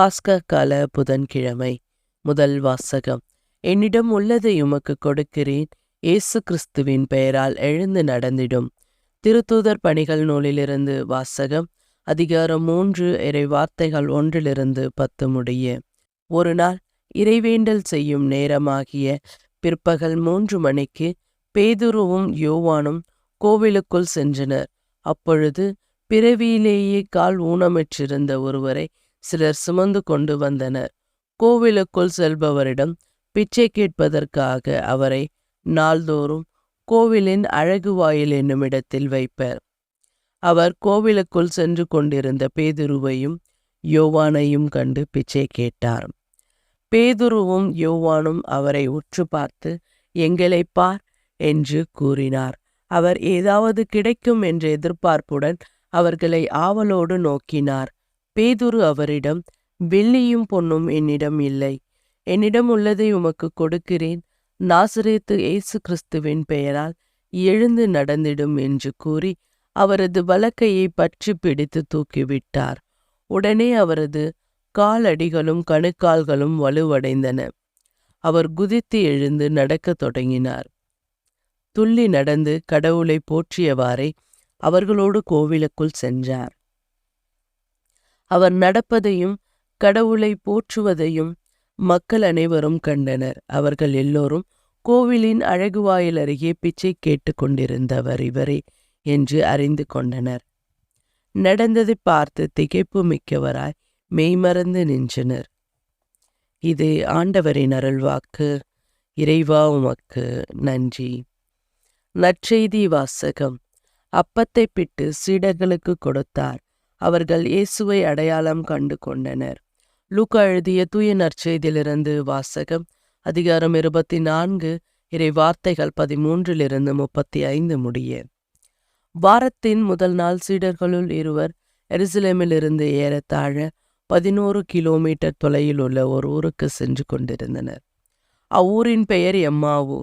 பாஸ்க கால புதன்கிழமை. முதல் வாசகம். என்னிடம் உள்ளதை உமக்கு கொடுக்கிறேன். இயேசு கிறிஸ்துவின் பெயரால் எழுந்து நடந்திடும். திருத்தூதர் பணிகள் நூலிலிருந்து வாசகம். அதிகாரம் மூன்று இறை வார்த்தைகள் ஒன்றிலிருந்து பத்து முடிய. ஒரு நாள் இறைவேண்டல் செய்யும் நேரமாகிய பிற்பகல் மூன்று மணிக்கு பேதுருவும் யோவானும் கோவிலுக்குள் சென்றனர். அப்பொழுது பிறவியிலேயே கால் ஊனமிற்றிருந்த ஒருவரை சிலர் சுமந்து கொண்டு வந்தனர். கோவிலுக்குள் செல்பவரிடம் பிச்சை கேட்பதற்காக அவரை நாள்தோறும் கோவிலின் அழகு வாயில் என்னும் இடத்தில் வைப்பர். அவர் கோவிலுக்குள் சென்று கொண்டிருந்த பேதுருவையும் யோவானையும் கண்டு பிச்சை கேட்டார். பேதுருவும் யோவானும் அவரை உற்று பார்த்து எங்களை பார் என்று கூறினார். அவர் ஏதாவது கிடைக்கும் என்ற எதிர்பார்ப்புடன் அவர்களை ஆவலோடு நோக்கினார். பேதுரு அவரிடம் வெள்ளியும் பொன்னும் என்னிடம் இல்லை. என்னிடம் உள்ளதை உமக்கு கொடுக்கிறேன். நாசரேத்து இயேசு கிறிஸ்துவின் பெயரால் எழுந்து நடந்திடும் என்று கூறி அவரது வலக்கையை பற்றி பிடித்து தூக்கிவிட்டார். உடனே அவரது காலடிகளும் கணுக்கால்களும் வலுவடைந்தன. அவர் குதித்து எழுந்து நடக்கத் தொடங்கினார். துள்ளி நடந்து கடவுளை போற்றியவாறே அவர்களோடு கோவிலுக்குள் சென்றார். அவர் நடப்பதையும் கடவுளை போற்றுவதையும் மக்கள் அனைவரும் கண்டனர். அவர்கள் எல்லோரும் கோவிலின் அழகு வாயில் அருகே பிச்சை கேட்டுக்கொண்டிருந்தவர் இவரே என்று அறிந்து கொண்டனர். நடந்ததை பார்த்து திகைப்பு மிக்கவராய் மெய்மறந்து நின்றனர். இது ஆண்டவரின் அருள்வாக்கு இறைவா உமக்கு நன்றி. நற்செய்தி வாசகம். அப்பத்தை பிட்டு சீடர்களுக்கு கொடுத்தார். அவர்கள் இயேசுவை அடையாளம் கண்டு கொண்டனர். லூக்கா எழுதிய தூய நற்செய்தியிலிருந்து வாசகம் அதிகாரம் இருபத்தி நான்கு இறை வார்த்தைகள் பதிமூன்றிலிருந்து முப்பத்தி ஐந்து முடிய. வாரத்தின் முதல் நாள் சீடர்களுள் இருவர் எருசலேமிலிருந்து ஏறத்தாழ பதினோரு கிலோமீட்டர் தொலையில் உள்ள ஒரு ஊருக்கு சென்று கொண்டிருந்தனர். அவ்வூரின் பெயர் எம்மாவு.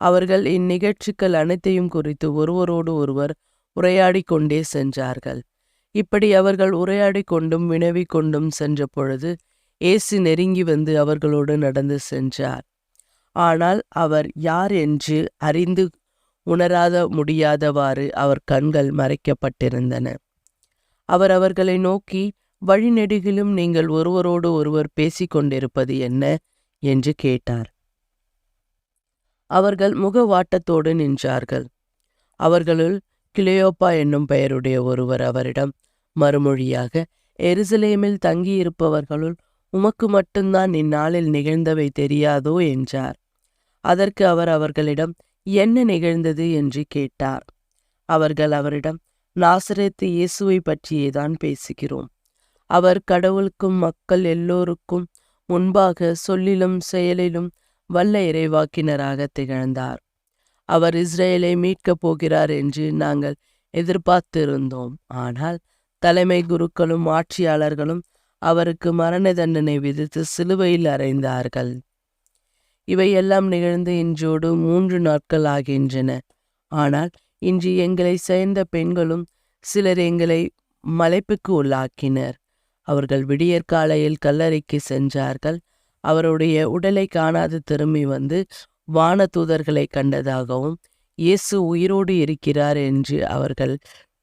அவர்கள் இந்நிகழ்ச்சிகள் அனைத்தையும் குறித்து ஒருவரோடு ஒருவர் உரையாடிக் கொண்டே சென்றார்கள். இப்படி அவர்கள் உரையாடிக் கொண்டும் வினவி கொண்டும் சென்ற பொழுது ஏசு நெருங்கி வந்து அவர்களோடு நடந்து சென்றார். ஆனால் அவர் யார் என்று அறிந்து உணராத முடியாதவாறு அவர் கண்கள் மறைக்கப்பட்டிருந்தன. அவர் அவர்களை நோக்கி வழிநெடுகிலும் நீங்கள் ஒருவரோடு ஒருவர் பேசிக் கொண்டிருப்பது என்ன? என்று கேட்டார். அவர்கள் முகவாட்டத்தோடு நின்றார்கள். அவர்களுள் கிளியோப்பா என்னும் பெயருடைய ஒருவர் அவரிடம் மறுமொழியாக எருசலேமில் தங்கியிருப்பவர்களுள் உமக்கு மட்டும்தான் இந்நாளில் நிகழ்ந்தவை தெரியாதோ? என்றார். அதற்கு அவர் அவர்களிடம் என்ன நிகழ்ந்தது? என்று கேட்டார். அவர்கள் அவரிடம் நாசரேத்து இயேசுவை பற்றியேதான் பேசுகிறோம். அவர் கடவுளுக்கும் மக்கள் எல்லோருக்கும் முன்பாக சொல்லிலும் செயலிலும் வல்ல இறைவாக்கினராக திகழ்ந்தார். அவர் இஸ்ரேலை மீட்கப் போகிறார் என்று நாங்கள் எதிர்பார்த்திருந்தோம். ஆனால் தலைமை குருக்களும் ஆட்சியாளர்களும் அவருக்கு மரண தண்டனை விதித்து சிலுவையில் அறைந்தார்கள். இவையெல்லாம் நிகழ்ந்து இன்றோடு மூன்று நாட்கள் ஆகின்றன. ஆனால் இன்று எங்களை சேர்ந்த பெண்களும் சிலர் எங்களை மலைப்புக்கு உள்ளாக்கினர். அவர்கள் விடியற்காலையில் கல்லறைக்கு சென்றார்கள். அவருடைய உடலை காணாது திரும்பி வந்து வானதூதர்களை கண்டதாகவும் இயேசு உயிரோடு இருக்கிறார் என்று அவர்கள்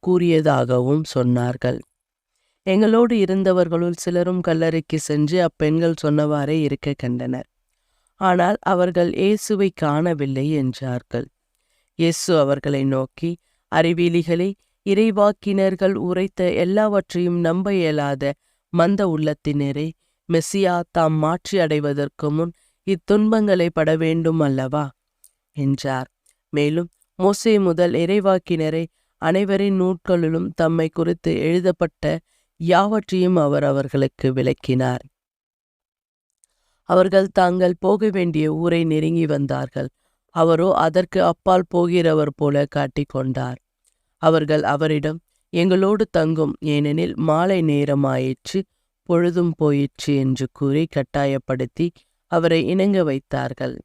கூறியதாகவும் சொன்னார்கள். எங்களோடு இருந்தவர்களுள் சிலரும் கல்லறைக்கு சென்று அப்பெண்கள் சொன்னவாறே இருக்க கண்டனர். ஆனால் அவர்கள் இயேசுவை காணவில்லை என்றார்கள். இயேசு அவர்களை நோக்கி அறிவியலிகளை இறைவாக்கினர்கள் உரைத்த எல்லாவற்றையும் நம்ப இயலாத மந்த உள்ளத்தினரே மெஸ்ஸியா தாம் மாற்றி அடைவதற்கு முன் இத்துன்பங்களை பட வேண்டும் அல்லவா என்றார். மேலும் மோசே முதல் இறைவாக்கினரை அனைவரின் நூட்களிலும் தம்மை குறித்து எழுதப்பட்ட யாவற்றையும் அவர் அவர்களுக்கு விளக்கினார். அவர்கள் தாங்கள் போக வேண்டிய ஊரை நெருங்கி வந்தார்கள். அவரோ அதற்கு அப்பால் போகிறவர் போல காட்டிக்கொண்டார் அவர்கள் அவரிடம் எங்களோடு தங்கும் ஏனெனில் மாலை நேரமாயிற்று பொழுதும் போயிற்று என்று கூறி கட்டாயப்படுத்தி அவரை இணங்க வைத்தார்கள்.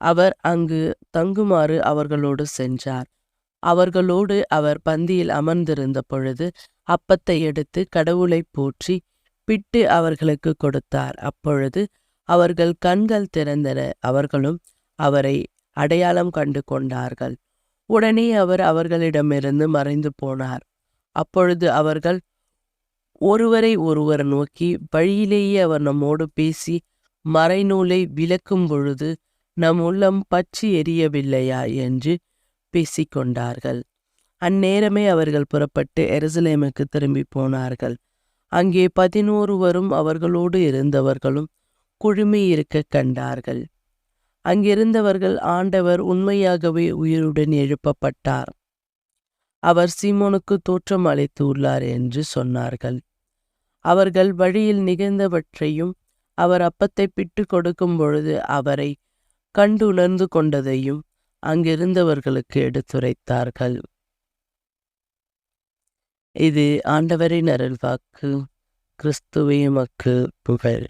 அவர் அங்கு தங்குமாறு அவர்களோடு சென்றார். அவர்களோடு அவர் பந்தியில் அமர்ந்திருந்த பொழுது அப்பத்தை எடுத்து கடவுளைப் போற்றி பிட்டு அவர்களுக்கு கொடுத்தார். அப்பொழுது அவர்கள் கண்கள் திறந்தன. அவர்களும் அவரை அடையாளம் கண்டு கொண்டார்கள். உடனே அவர் அவர்களிடமிருந்து மறைந்து போனார். அப்பொழுது அவர்கள் ஒருவரை ஒருவர் நோக்கி வழியிலேயே அவர் நம்மோடு பேசி மறைநூலை விளக்கும் பொழுது நம் உள்ளம் பற்றி எரியவில்லையா என்று பேசிக்கொண்டார்கள் அந்நேரமே அவர்கள் புறப்பட்டு எருசலேமுக்கு திரும்பி போனார்கள். அங்கே பதினோருவரும் அவர்களோடு இருந்தவர்களும் குழுமி இருக்க கண்டார்கள். அங்கிருந்தவர்கள் ஆண்டவர் உண்மையாகவே உயிருடன் எழுப்பப்பட்டார். அவர் சீமோனுக்கு தோற்றம் அளித்து உள்ளார் என்று சொன்னார்கள். அவர்கள் வழியில் நிகழ்ந்தவற்றையும் அவர் அப்பத்தை பிட்டு கொடுக்கும் பொழுது அவரை கண்டு உணர்ந்து கொண்டதையும் அங்கிருந்தவர்களுக்கு எடுத்துரைத்தார்கள். இது ஆண்டவரின் அருள்வாக்கு கிறிஸ்துவே மக்கு புகழ்.